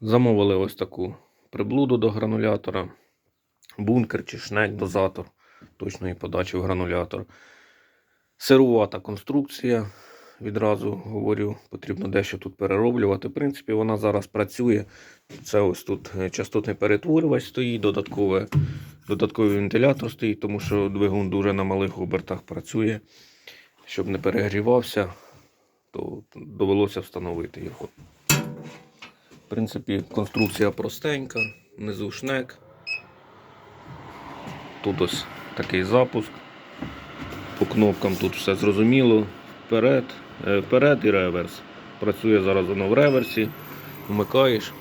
Замовили ось таку приблуду до гранулятора. Бункер чи шнек, дозатор точної подачі в гранулятор. Сирувата конструкція. Відразу говорю, потрібно дещо тут перероблювати. В принципі, вона зараз працює. Це ось тут частотний перетворювач стоїть, додаткове, додатковий вентилятор стоїть, тому що двигун дуже на малих обертах працює. Щоб не перегрівався, то довелося встановити його. В принципі, конструкція простенька, внизу шнек. Тут ось такий запуск. По кнопкам тут все зрозуміло. Вперед, е, вперед і реверс. Працює зараз воно в реверсі. Вмикаєш,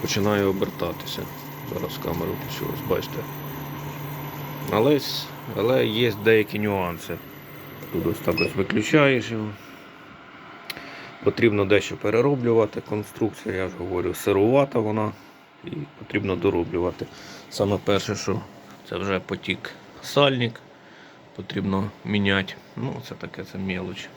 починає обертатися. Зараз камеру включу, бачите. Але, але є деякі нюанси. Тут ось так ось виключаєш його. Потрібно дещо перероблювати. Конструкція, я ж говорю, сирувата вона і потрібно дороблювати. Саме перше, що це вже потік сальник, потрібно міняти. Ну, це таке це мелоч.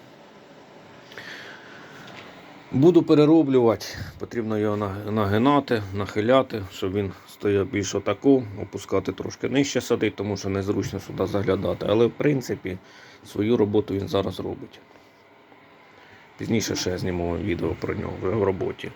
Буду перероблювати, потрібно його нагинати, нахиляти, щоб він стояв більш отаку, опускати трошки нижче садити, тому що незручно сюди заглядати. Але в принципі свою роботу він зараз робить. Пізніше ще я зніму відео про нього в роботі.